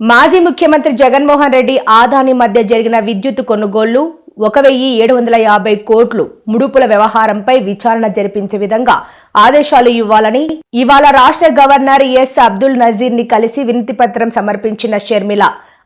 మాజీ ముఖ్యమంత్రి జగన్మోహన్ రెడ్డి ఆదాని మధ్య జరిగిన విద్యుత్ కొనుగోళ్ళు ఒక వెయ్యి ఏడు వందల యాభై కోట్లు ముడుపుల వ్యవహారంపై విచారణ జరిపించే విధంగా ఆదేశాలు ఇవ్వాలని ఇవాళ రాష్ట్ర గవర్నర్ ఎస్ అబ్దుల్ నజీర్ని కలిసి వినతి పత్రం సమర్పించిన షర్మిల.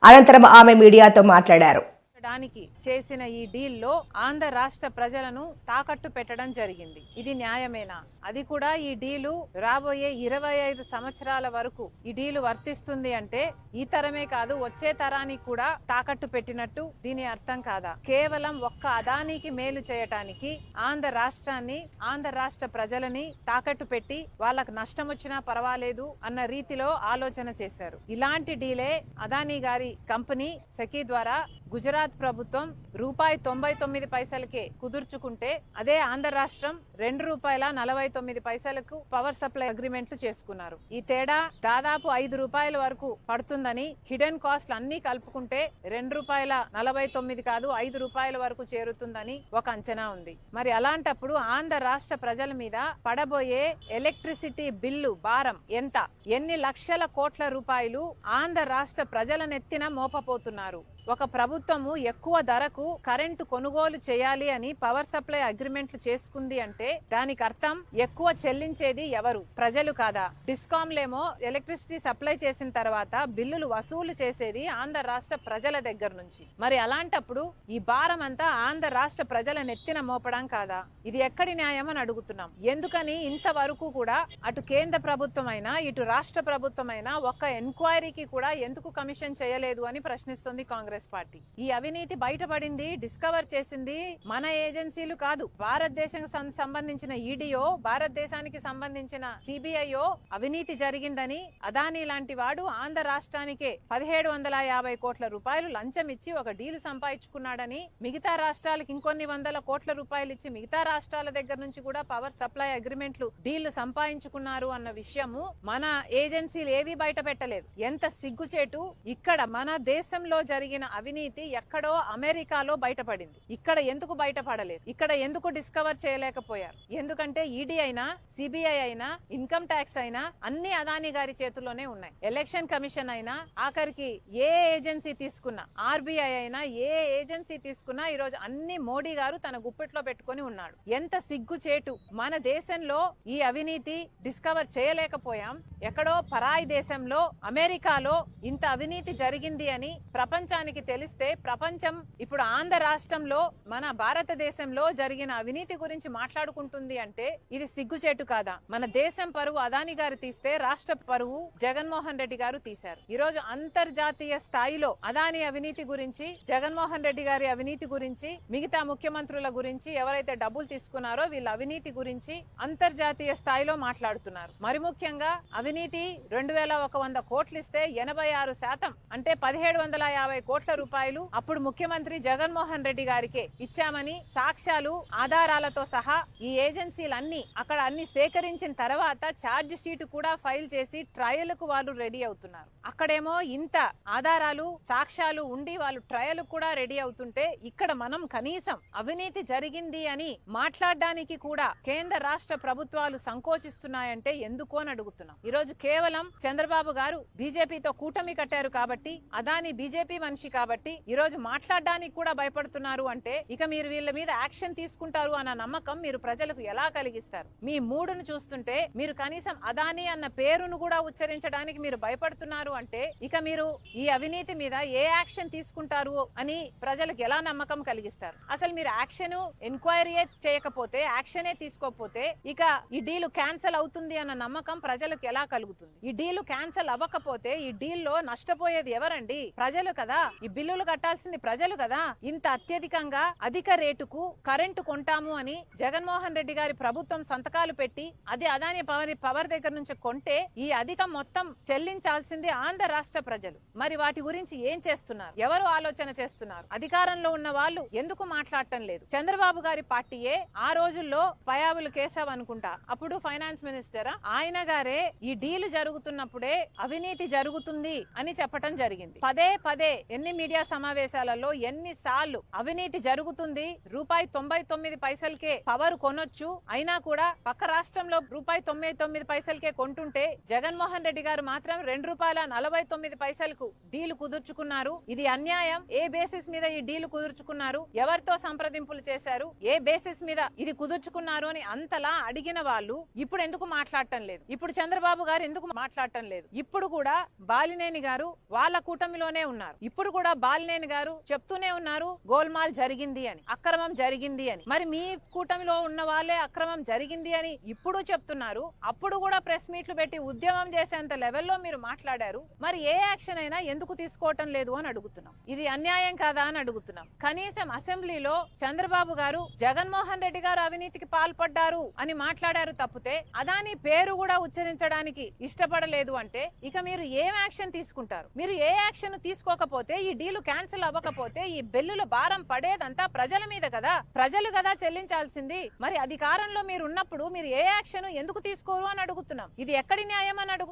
అనంతరం ఆమె మీడియాతో మాట్లాడారు. డానికి చేసిన ఈ డీల్లో ఆంధ్ర రాష్ట్ర ప్రజలను తాకట్టు పెట్టడం జరిగింది. ఇది న్యాయమేనా? అది కూడా ఈ డీలు రాబోయే ఇరవై ఐదు సంవత్సరాల వరకు ఈ డీలు వర్తిస్తుంది అంటే ఈ తరమే కాదు వచ్చే తరానికి కూడా తాకట్టు పెట్టినట్టు దీని అర్థం కాదా? కేవలం ఒక్క అదానికి మేలు చేయటానికి ఆంధ్ర రాష్ట్రాన్ని ఆంధ్ర రాష్ట్ర ప్రజలని తాకట్టు పెట్టి వాళ్ళకు నష్టం వచ్చినా పర్వాలేదు అన్న రీతిలో ఆలోచన చేశారు. ఇలాంటి డీలే అదానీ గారి కంపెనీ సెకీ ద్వారా గుజరాత్ ప్రభుత్వం రూపాయి తొంభై తొమ్మిది పైసలకే కుదుర్చుకుంటే అదే ఆంధ్ర రాష్ట్రం రెండు రూపాయల నలభై తొమ్మిది పైసలకు పవర్ సప్లై అగ్రిమెంట్లు చేసుకున్నారు. ఈ తేడా దాదాపు ఐదు రూపాయల వరకు పడుతుందని హిడెన్ కాస్ట్ అన్ని కలుపుకుంటే రెండు రూపాయల నలభై తొమ్మిది కాదు ఐదు రూపాయల వరకు చేరుతుందని ఒక అంచనా ఉంది. మరి అలాంటప్పుడు ఆంధ్ర రాష్ట్ర ప్రజల మీద పడబోయే ఎలక్ట్రిసిటీ బిల్లు భారం ఎంత? ఎన్ని లక్షల కోట్ల రూపాయలు ఆంధ్ర రాష్ట్ర ప్రజల నెత్తిన మోపపోతున్నారు? ఒక ప్రభుత్వము ఎక్కువ ధరకు కరెంటు కొనుగోలు చేయాలి అని పవర్ సప్లై అగ్రిమెంట్లు చేసుకుంది అంటే దానికి అర్థం ఎక్కువ చెల్లించేది ఎవరు? ప్రజలు కాదా? డిస్కామ్లేమో ఎలక్ట్రిసిటీ సప్లై చేసిన తర్వాత బిల్లులు వసూలు చేసేది ఆంధ్ర రాష్ట్ర ప్రజల దగ్గర నుంచి. మరి అలాంటప్పుడు ఈ భారం అంతా ఆంధ్ర రాష్ట్ర ప్రజల నెత్తిన మోపడం కాదా? ఇది ఎక్కడి న్యాయం అని అడుగుతున్నాం. ఎందుకని ఇంతవరకు కూడా అటు కేంద్ర ప్రభుత్వం అయినా ఇటు రాష్ట్ర ప్రభుత్వం అయినా ఒక్క ఎంక్వైరీకి కూడా ఎందుకు కమిషన్ చేయలేదు అని ప్రశ్నిస్తుంది కాంగ్రెస్ పార్టీ. ఈ అవినీతి బయటపడింది డిస్కవర్ చేసింది మన ఏజెన్సీలు కాదు. భారతదేశం సంబంధించిన ఈడీఓ భారతదేశానికి సంబంధించిన సిబిఐఓ అవినీతి జరిగిందని అదానీ లాంటి వాడు ఆంధ్ర రాష్ట్రానికే పదిహేడు వందల యాభై కోట్ల రూపాయలు లంచం ఇచ్చి ఒక డీల్ సంపాదించుకున్నాడని మిగతా రాష్ట్రాలకు ఇంకొన్ని వందల కోట్ల రూపాయలు ఇచ్చి మిగతా రాష్ట్రాల దగ్గర నుంచి కూడా పవర్ సప్లై అగ్రిమెంట్లు డీళ్ళు సంపాదించుకున్నారు అన్న విషయము మన ఏజెన్సీలు ఏవి బయట పెట్టలేదు ఎంత సిగ్గుచేటు ఇక్కడ మన దేశంలో జరిగిన అవినీతి ఎక్కడో అమెరికాలో బయటపడింది. ఇక్కడ ఎందుకు బయటపడలేదు? ఇక్కడ ఎందుకు డిస్కవర్ చేయలేకపోయారు? ఎందుకంటే ఈడీ అయినా సిబిఐ అయినా ఇన్కమ్ ట్యాక్స్ అయినా అన్ని అదాని గారి చేతుల్లోనే ఉన్నాయి. ఎలక్షన్ కమిషన్ అయినా ఆఖరికి ఏ ఏజెన్సీ తీసుకున్నా ఆర్బీఐ అయినా ఏ ఏజెన్సీ తీసుకున్నా ఈ రోజు అన్ని మోడీ గారు తన గుప్పెట్లో పెట్టుకొని ఉన్నాడు ఎంత సిగ్గు చేటు. మన దేశంలో ఈ అవినీతి డిస్కవర్ చేయలేకపోయాం. ఎక్కడో పరాయి దేశంలో అమెరికాలో ఇంత అవినీతి జరిగింది అని ప్రపంచానికి తెలిస్తే ప్రపంచం ఇప్పుడు ఆంధ్ర రాష్ట్రంలో మన భారతదేశంలో జరిగిన అవినీతి గురించి మాట్లాడుకుంటుంది అంటే ఇది సిగ్గుచేటు కాదా? మన దేశం పరువు అదాని గారు తీస్తే రాష్ట్ర పరువు జగన్మోహన్ రెడ్డి గారు తీశారు. ఈ రోజు అంతర్జాతీయ స్థాయిలో అదాని అవినీతి గురించి జగన్మోహన్ రెడ్డి గారి అవినీతి గురించి మిగతా ముఖ్యమంత్రుల గురించి ఎవరైతే డబ్బులు తీసుకున్నారో వీళ్ళ అవినీతి గురించి అంతర్జాతీయ స్థాయిలో మాట్లాడుతున్నారు. మరి ముఖ్యంగా అవినీతి రెండు వేల ఒక వంద కోట్లు ఇస్తే ఎనభై ఆరు శాతం అంటే పదిహేడు వందల యాభై కోట్లు రూపాయలు అప్పుడు ముఖ్యమంత్రి జగన్మోహన్ రెడ్డి గారికే ఇచ్చామని సాక్ష్యాలు ఆధారాలతో సహా ఈ ఏజెన్సీలన్నీ అక్కడ అన్ని సేకరించిన తర్వాత ఛార్జ్ షీట్ కూడా ఫైల్ చేసి ట్రయల్కు వాళ్ళు రెడీ అవుతున్నారు. అక్కడేమో ఇంత ఆధారాలు సాక్ష్యాలు ఉండి వాళ్ళు ట్రయల్ కూడా రెడీ అవుతుంటే ఇక్కడ మనం కనీసం అవినీతి జరిగింది అని మాట్లాడడానికి కూడా కేంద్ర రాష్ట్ర ప్రభుత్వాలు సంకోచిస్తున్నాయంటే ఎందుకు అని అడుగుతున్నాం. ఈ రోజు కేవలం చంద్రబాబు గారు బీజేపీతో కూటమి కట్టారు కాబట్టి అదాని బీజేపీ మనిషి కాబట్టి ఈరోజు మాట్లాడడానికి కూడా భయపడుతున్నారు అంటే ఇక మీరు వీళ్ళ మీద యాక్షన్ తీసుకుంటారు అన్న నమ్మకం మీరు ప్రజలకు ఎలా కలిగిస్తారు? మీ మూడును చూస్తుంటే మీరు కనీసం అదాని అన్న పేరును కూడా ఉచ్చరించడానికి మీరు భయపడుతున్నారు అంటే ఇక మీరు ఈ అవినీతి మీద ఏ యాక్షన్ తీసుకుంటారు అని ప్రజలకు ఎలా నమ్మకం కలిగిస్తారు? అసలు మీరు యాక్షన్ ఎంక్వైరీయే చేయకపోతే యాక్షనే తీసుకోకపోతే ఇక ఈ డీల్ క్యాన్సిల్ అవుతుంది అన్న నమ్మకం ప్రజలకు ఎలా కలుగుతుంది? ఈ డీల్ క్యాన్సిల్ అవ్వకపోతే ఈ డీల్లో నష్టపోయేది ఎవరండి? ప్రజలు కదా. ఈ బిల్లులు కట్టాల్సింది ప్రజలు కదా. ఇంత అత్యధికంగా అధిక రేటుకు కరెంటు కొంటాము అని జగన్మోహన్ రెడ్డి గారి ప్రభుత్వం సంతకాలు పెట్టి అది అదాని పవర్ పవర్ దగ్గర నుంచి కొంటే ఈ అధిక మొత్తం చెల్లించాల్సింది ఆంధ్ర రాష్ట్ర ప్రజలు. మరి వాటి గురించి ఏం చేస్తున్నారు? ఎవరు ఆలోచన చేస్తున్నారు? అధికారంలో ఉన్న వాళ్ళు ఎందుకు మాట్లాడటం లేదు? చంద్రబాబు గారి పార్టీయే ఆ రోజుల్లో పయాబులు కేశవ్ అనుకుంటా. అప్పుడు ఫైనాన్స్ మినిస్టర్? ఆయన గారే ఈ డీల్ జరుగుతున్నప్పుడే అవినీతి జరుగుతుంది అని చెప్పటం జరిగింది. పదే పదే ఎన్ని అన్ని మీడియా సమావేశాలలో ఎన్నిసార్లు అవినీతి జరుగుతుంది. రూపాయి తొంభై తొమ్మిది పైసలకే పవర్ కొనొచ్చు. అయినా కూడా పక్క రాష్ట్రంలో రూపాయి తొంభై తొమ్మిది పైసలకే కొంటుంటే జగన్మోహన్ రెడ్డి గారు మాత్రం రెండు రూపాయల నలభై తొమ్మిది పైసలకు డీల్ కుదుర్చుకున్నారు. ఇది అన్యాయం. ఏ బేసిస్ మీద ఈ డీల్ కుదుర్చుకున్నారు? ఎవరితో సంప్రదింపులు చేశారు? ఏ బేసిస్ మీద ఇది కుదుర్చుకున్నారు అని అంతలా అడిగిన వాళ్ళు ఇప్పుడు ఎందుకు మాట్లాడటం లేదు? ఇప్పుడు చంద్రబాబు గారు ఎందుకు మాట్లాడటం లేదు? ఇప్పుడు కూడా బాలినేని గారు వాళ్ళ కూటమిలోనే ఉన్నారు. ఇప్పుడు కూడా బాలినేని గారు చెప్తూనే ఉన్నారు గోల్మాల్ జరిగింది అని అక్రమం జరిగింది అని. మరి మీ కూటమిలో ఉన్న వాళ్ళే అక్రమం జరిగింది అని ఇప్పుడు చెప్తున్నారు. అప్పుడు కూడా ప్రెస్ మీట్లు పెట్టి ఉద్యమం చేసేంత లెవెల్లో మీరు మాట్లాడారు. మరి ఏ యాక్షన్ అయినా ఎందుకు తీసుకోవటం లేదు అని అడుగుతున్నాం. ఇది అన్యాయం కాదా అని అడుగుతున్నాం. కనీసం అసెంబ్లీలో చంద్రబాబు గారు జగన్మోహన్ రెడ్డి గారు అవినీతికి పాల్పడ్డారు అని మాట్లాడారు తప్పితే అదాని పేరు కూడా ఉచ్చరించడానికి ఇష్టపడలేదు అంటే ఇక మీరు ఏం యాక్షన్ తీసుకుంటారు? మీరు ఏ యాక్షన్ తీసుకోకపోతే ఈ డీలు క్యాన్సిల్ అవ్వకపోతే ఈ బిల్లుల భారం పడేదంతా ప్రజల మీద కదా. ప్రజలు కదా చెల్లించాల్సింది. మరి అధికారంలో మీరు ఉన్నప్పుడు మీరు ఏ యాక్షన్ ఎందుకు తీసుకోరు అని అడుగుతున్నాం. ఇది ఎక్కడి న్యాయం అని అడుగు